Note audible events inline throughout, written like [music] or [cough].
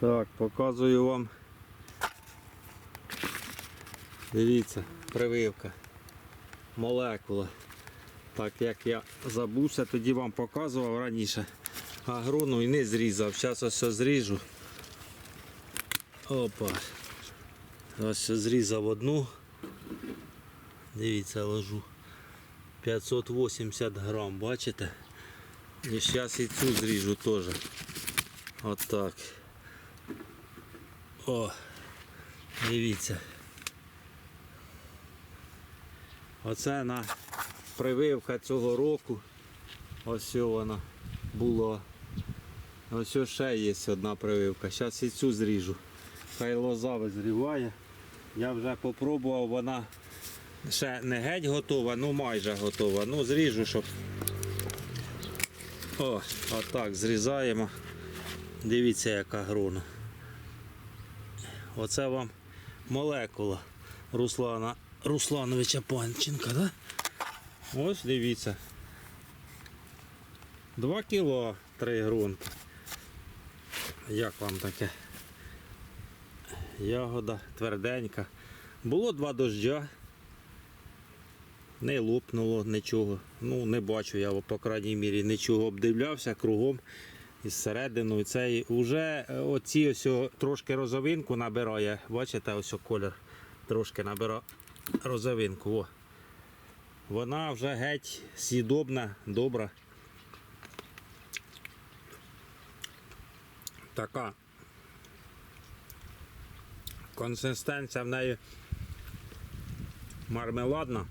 Так, показую вам. Дивіться, прививка. Молекула. Так як я забувся, тоді вам показував раніше. Агрону і не зрізав. Зараз ось ось зріжу. Опа. Ось зрізав одну. Дивіться, ложу. 580 грам, бачите? І зараз і цю зріжу теж. Отак. О, дивіться. Оце на прививка цього року. Ось вона була. Ось ще є одна прививка. Зараз і цю зріжу. Хай лоза визріває. Я вже попробував, вона ще не геть готова, ну майже готова. Ну зріжу, щоб. О, отак зрізаємо. Дивіться, яка грона. Оце вам молекула Руслана Руслановича Панченка, да? Ось дивіться. 2 кіло 3 грунти. Як вам таке? Ягода тверденька. Було два дождя. Не лопнуло нічого. Ну, не бачу я, по крайній мірі, нічого обдивлявся кругом із середину. І цей вже е, оці ось трошки розовинку набирає. Бачите, ось колір трошки набирає розовинку. О. Вона вже геть сідобна, добра. Така консистенція в неї мармеладна.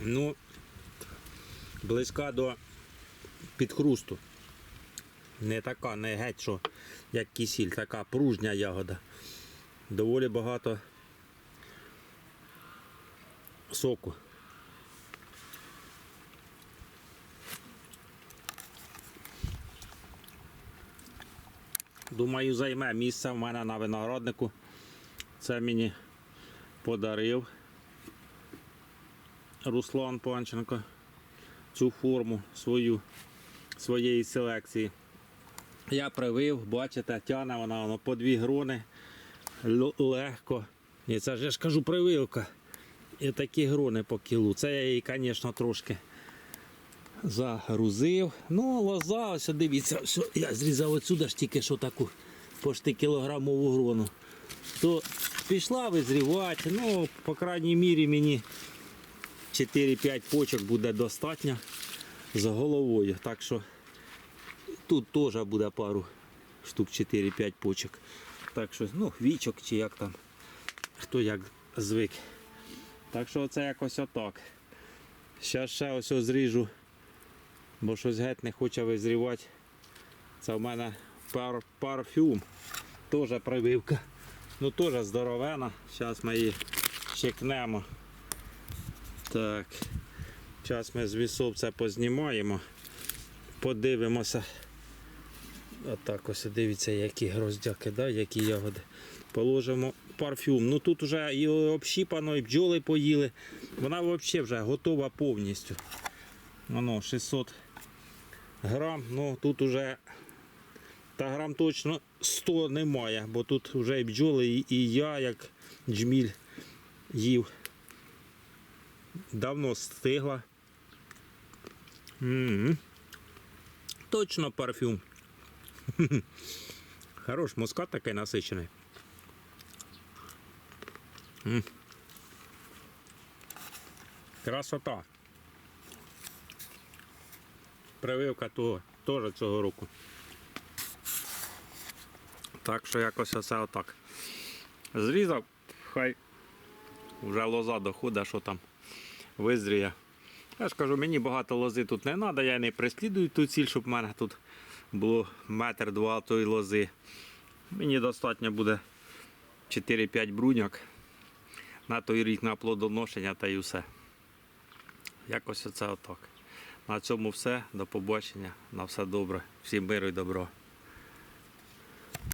Ну, близька до підхрусту. Не така, не геть, що як кисіль, така пружня ягода. Доволі багато соку. Думаю, займе місце в мене на винограднику. Це мені подарив Руслан Панченко цю форму свою, своєї селекції. Я привив, бачите, тяне вона воно по дві грони легко. І це ж я ж кажу прививка. І такі грони по кілу. Це я її, звісно, трошки загрузив. Ну, лоза, ось дивіться, що я зрізав отсюди ж тільки що таку пошти кілограмову грону. То пішла визрівати, ну, по крайній мірі мені 4-5 почок буде достатньо з головою. Так що тут теж буде пару штук 4-5 почок. Так що, ну, вічок чи як там, хто як звик. Так що це якось отак. Зараз ще ось зріжу, бо щось геть не хоче визрівати. Це в мене пар, парфюм. Теж прививка. Ну теж здоровена. Зараз ми її чекнемо. Так. Зараз ми з вісов це познімаємо. Подивимося. Отак ось дивіться, які гроздяки, да? які ягоди. Положимо парфюм. Ну тут вже і общіпано, і бджоли поїли. Вона взагалі вже готова повністю. Воно 600 грам. Ну тут уже та грам точно 100 немає, бо тут вже і бджоли, і, я, як джміль, їв. Давно стигла. М-м. Точно парфюм. [laughs] Хорош, мускат такий насичений. Красота. Прививка того, теж цього року. Так що якось оце отак. Зрізав, хай вже лоза доходить, що там визріє. Я ж кажу, мені багато лози тут не треба, я не прислідую ту ціль, щоб в мене тут було метр два тої лози. Мені достатньо буде 4-5 бруньок на той рік на плодоношення та й усе. Якось оце отак. На цьому все. До побачення. На все добре. Всім миру і добро.